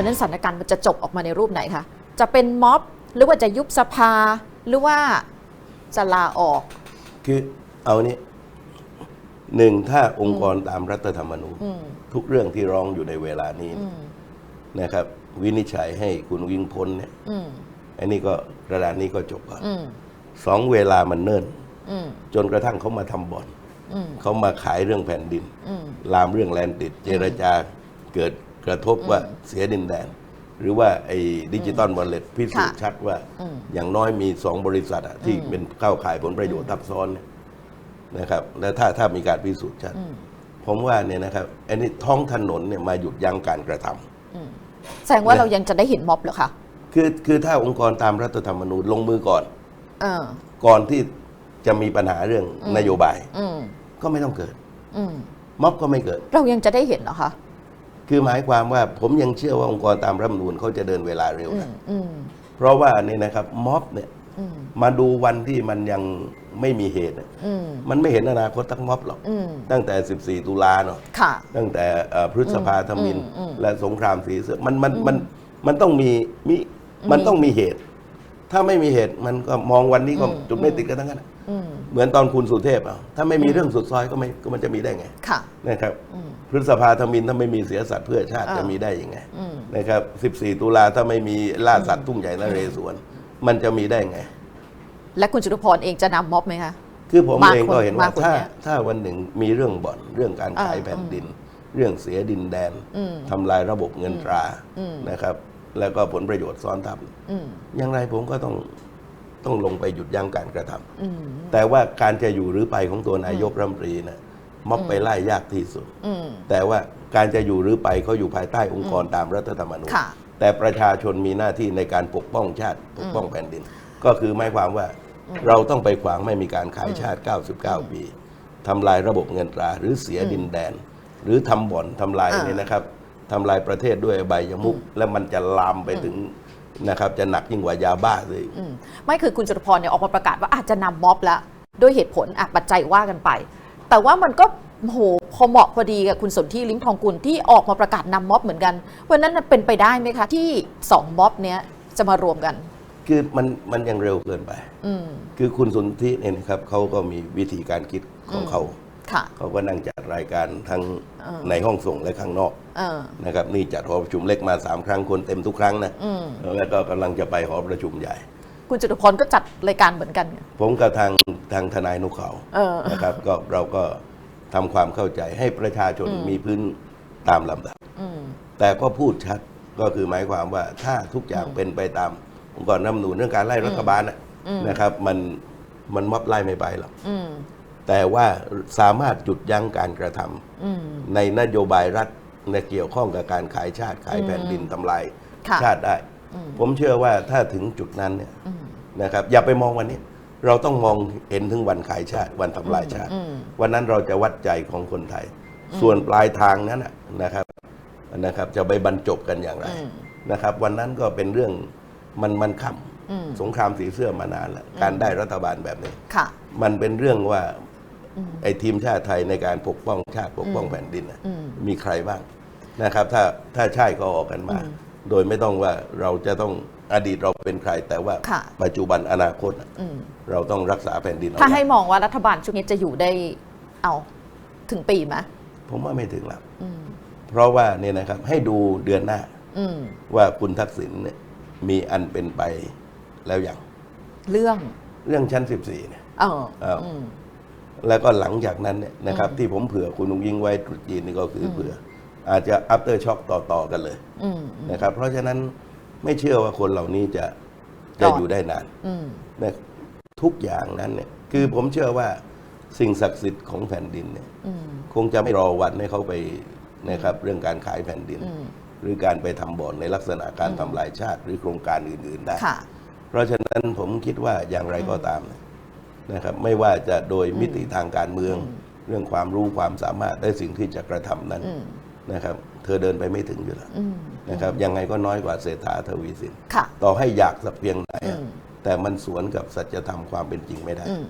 ราะฉะนั้นสถานการณ์มันจะจบออกมาในรูปไหนคะ จะเป็นม็อบ หรือว่าจะยุบสภา หรือว่าจะลาออก คือเอานี้หนึ่งถ้าองค์กรตามรัฐธรรมนูญอืมทุกเรื่องที่ร้องอยู่ในเวลานี้อืมนะครับ วินิจฉัยให้คุณวิ่งพ้นเนี่ยอืมอันนี้ก็กระดานนี้ก็จบก่อนอืมสองเวลามันเนิ่นอืมจนกระทั่งเขามาทำบ่อนอืมเขามาขายเรื่องแผ่นดินอืมลามเรื่องแลนด์ติด เจรจาเกิด กระทบว่าเสียดินแดน หรือว่าไอ้ดิจิตอลวอลเล็ตพิสูจน์ค่ะชัดว่าอืมอย่างน้อยมีสองบริษัทอะที่เป็นเข้าขายผลประโยชน์ทับซ้อนเนี่ยนะครับและถ้าถ้ามีการพิสูจน์ชัดอืมผมว่าเนี่ยนะครับอันนี้ท้องถนนเนี่ยมาหยุดยั้งการกระทำอืมแสดงว่าเรายังจะได้เห็นม็อบเหรอคะคือคือถ้าองค์กรตามรัฐธรรมนูญลงมือก่อนเออก่อนที่จะมีปัญหาเรื่องนโยบายอืมก็ไม่ต้องเกิดอืมม็อบก็ไม่เกิด เรายังจะได้เห็นเหรอคะ คือหมายความว่าผมยังเชื่อว่าองค์กรตามรัฐธรรมนูญเขาจะเดินเวลาเร็วอืนะมอืมเพราะว่าเนี่ยนะครับม็อบเนี่ยอืมมาดูวันที่มันยังไม่มีเหตุน่ะอืมมันไม่เห็นอนาคตทั้งม็อบหรอก อืมตั้งแต่ 14 ตุลาเนาะ ค่ะ ตั้งแต่เอ่อพฤษภาธมิน อืมอืมและสงครามสีเสือมันมันมันมันต้องมีมีมันมีต้องมีเหตุ ถ้าไม่มีเหตุมันก็มองวันนี้ก็อืมจุดไม่ติดกันทั้งนั้นอืมเหมือนตอนคุณสุเทพอะถ้าไม่มีเรื่องสุดซอยก็ไม่ก็มันจะมีได้ไงค่ะนะครับอืมพฤษภาธมินถ้าไม่มีเสียสัตว์เพื่อชาติอ่าจะมีได้ยังไงอืมนะครับ14 ตุลาถ้าไม่มีล่าสัตว์ทุ่งใหญ่นเรศวรมันจะมีได้ไง และคุณจตุพรเองจะนำม็อบไหมคะคือผมมาเองก็คนเห็นมาว่าคนถ้าเนี้ยถ้าวันหนึ่งมีเรื่องบ่อนเรื่องการขายอ่าแผ่นดิน เรื่องเสียดินแดนอืมทำลายระบบเงินตราอืมนะครับ แล้วก็ผลประโยชน์ซ้อนทับอืมอย่างไรผมก็ต้องต้องลงไปหยุดยั้งการกระทำอืมแต่ว่าการจะอยู่หรือไปของตัวนายกรัฐมนตรีนะม็อบไปไล่ยากที่สุดอืมแต่ว่าการจะอยู่หรือไปเขาอยู่ภายใต้องค์กรตามรัฐธรรมนูญค่ะแต่ประชาชนมีหน้าที่ในการปกป้องชาติปกป้องแผ่นดิน ก็คือหมายความว่าเราต้องไปขวางไม่มีการขายชาติ 99 ปีทำลายระบบเงินตราหรือเสียดินแดน หรือทำบ่อนทำลายอ่าเนี่ยนะครับ ทำลายประเทศด้วยใบายมุก และมันจะลามไปถึงนะครับจะหนักยิ่งกว่ายาบ้าเลยอืมไม่คือคุณจตุพรเนี่ยออกมาประกาศว่าอาจจะนำม็อบแล้ว ด้วยเหตุผลอะปัจจัยว่ากันไป แต่ว่ามันก็โหพอเหมาะพอดีกับคุณสนที่ลิ้มทองกุลที่ออกมาประกาศนำม็อบเหมือนกันเพราะฉะนั้นเป็นไปได้ไหมคะ ที่สองม็อบเนี้ยจะมารวมกัน คือมันมันยังเร็วเกินไป อืม คือคุณสนธิเนี่ยนะครับเขาก็มีวิธีการคิดของเขาค่ะ เขาก็นั่งจัดรายการทั้งเออในห้องส่งและข้างนอกเออนะครับนี่จัดหอประชุมเล็กมาสามครั้งคนเต็มทุกครั้งนะอืมแล้วก็กำลังจะไปหอประชุมใหญ่ คุณจตุพรก็จัดรายการเหมือนกันไงผมกับทางทางทนายนุเขาเออนะครับก็เราก็ทำความเข้าใจให้ประชาชนมีพื้นตามลำดับอืมแต่ก็พูดชัดก็คือหมายความว่าถ้าทุกอย่างเป็นไปตามองค์กรน้ำหนูญเรื่องการไล่รัฐบาลน่ะนะครับ มันมันม็อบไล่ไม่ไปหรอกอืม แต่ว่าสามารถหยุดยั้งการกระทำอืมในนโยบายรัฐในเกี่ยวข้องกับการขายชาติขายแผ่นดินทำลายค่ะชาติได้ ผมเชื่อว่าถ้าถึงจุดนั้นเนี่ยอืมนะครับ อย่าไปมองวันนี้ เราต้องมองเห็นถึงวันขายชาติ วันทำลายชาติอืมวันนั้นเราจะวัดใจของคนไทย ส่วนปลายทางนั้นน่ะนะครับนะครับ จะไปบรรจบกันอย่างไรอืมนะครับ วันนั้นก็เป็นเรื่องมันมันค่อืมำสงครามสีเสื้อมานานแล้วการได้รัฐบาลแบบนี้ค่ะมันเป็นเรื่องว่า ไอ้ทีมชาติไทยในการปกป้องชาติปกป้องแผ่นดินน่ะอืมมีใครบ้างนะครับ ถ้าถ้าใช่ก็ออกกันมา โดยไม่ต้องว่าเราจะต้องอดีตเราเป็นใคร แต่ว่าค่ะปัจจุบันอนาคตน่ะอืมเราต้องรักษาแผ่นดินเอาถ้าให้ไว้มองว่ารัฐบาลชุดนี้จะอยู่ได้เอาถึงปีไหมผมว่าไม่ถึงหรอกอืมเพราะว่าเนี่ยนะครับให้ดูเดือนหน้าอืมว่าคุณทักษิณเนี่ยมีอันเป็นไปแล้วอย่าง เรื่องเรื่องชั้น14เนี่ยเออเอออืม แล้วก็หลังจากนั้นเนี่ยนะครับที่ผมเผื่อคุณนุงยิงไว้ตรุษจีนนี่ก็คืออเผื่อ อาจจะ after shock ต่อ ๆ กันเลยอืมนะครับเพราะฉะนั้นไม่เชื่อว่าคนเหล่านี้จะรจะอดอยู่ได้นานอืมนะทุกอย่างนั้นเนี่ยคือผมเชื่อว่าสิ่งศักดิ์สิทธิ์ของแผ่นดินเนี่ยอืมคงจะไม่รอวันให้เขาไปนะครับเรื่องการขายแผ่นดินอืมหรือการไปทำบ่อนในลักษณะการทำลายชาติ หรือโครงการอื่น ๆ ได้ค่ะเพราะฉะนั้นผมคิดว่าอย่างไรก็ตามนะครับไม่ว่าจะโดยมิติทางการเมือง เรื่องความรู้ความสามารถและสิ่งที่จะกระทำนั้นอืมนะครับ เธอเดินไปไม่ถึงอยู่แล้วอืมนะครับยังไงก็น้อยกว่าเศรษฐาทวีสินค่ะต่อให้อยากสักเพียงไหนอะอืมแต่มันสวนกับสัจธรรมความเป็นจริงไม่ได้อืม